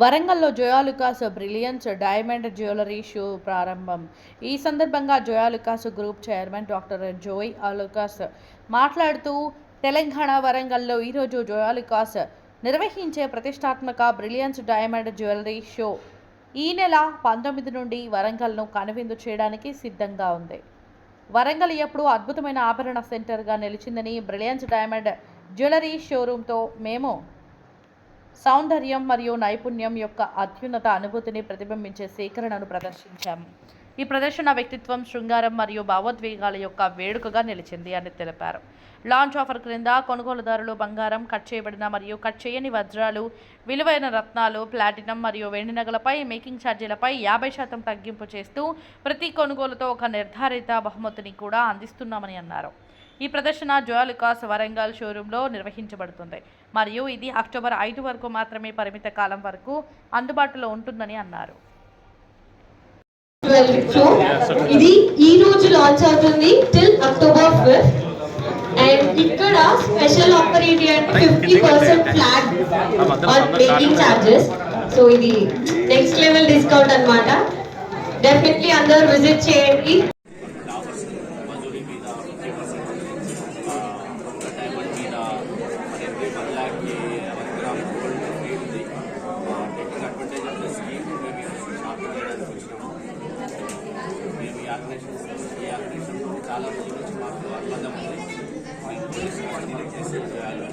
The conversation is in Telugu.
వరంగల్లో Joyalukkas brilliance diamond jewellery show ప్రారంభం. ఈ సందర్భంగా Joyalukkas group chairman doctor Joy Alukkas మాట్లాడుతూ తెలంగాణ వరంగల్లో ఈరోజు జోయాలుకాస్ నిర్వహించే ప్రతిష్టాత్మక బ్రిలియన్స్ డైమండ్ జ్యువెలరీ షో ఈ నెల పంతొమ్మిది నుండి వరంగల్ను కనువిందు చేయడానికి సిద్ధంగా ఉంది. వరంగల్ ఎప్పుడూ అద్భుతమైన ఆభరణ సెంటర్గా నిలిచిందని బ్రిలియన్స్ డైమండ్ జ్యువెలరీ షోరూంతో మేము సౌందర్యం మరియు నైపుణ్యం యొక్క అత్యున్నత అనుభూతిని ప్రతిబింబించే సేకరణను ప్రదర్శించాము ఈ ప్రదర్శన వ్యక్తిత్వం శృంగారం మరియు భావోద్వేగాల యొక్క వేడుకగా నిలిచింది అని తెలిపారు. లాంచ్ ఆఫర్ క్రింద కొనుగోలుదారులు బంగారం కట్ చేయబడిన మరియు కట్ చేయని వజ్రాలు విలువైన రత్నాలు ప్లాటినం మరియు వెండి నగలపై మేకింగ్ ఛార్జీలపై యాభై శాతం తగ్గింపు చేస్తూ ప్రతి కొనుగోలుతో ఒక నిర్ధారిత బహుమతిని కూడా అందిస్తున్నామని అన్నారు. ఈ ప్రదర్శన జోయాలుకాస్ వరంగల్ షోరూంలో నిర్వహించబడుతుంది. మరియు ఇది అక్టోబర్ ఐదు వరకు మాత్రమే పరిమిత కాలం వరకు అందుబాటులో ఉంటుందని అన్నారు. సో ఇది ఈ రోజు లాంచ్ అవుతుంది టిల్ అక్టోబర్ ఫిఫ్త్ అండ్ ఇక్కడ స్పెషల్ ఆఫర్ ఏంటి అంటే fifty percent flat on making charges so ఇది నెక్స్ట్ లెవెల్ డిస్కౌంట్ అనమాట డెఫినెట్లీ అందరూ విజిట్ చేయండి మజూరి మేము ఈ ఆర్గనైజేషన్ ఈ ఆర్గనైజేషన్ చాలా రోజుల నుంచి మాకు అనుబంధం ఉంది మేము పోలీసు కంటిన్యూ చేసి చేయాలి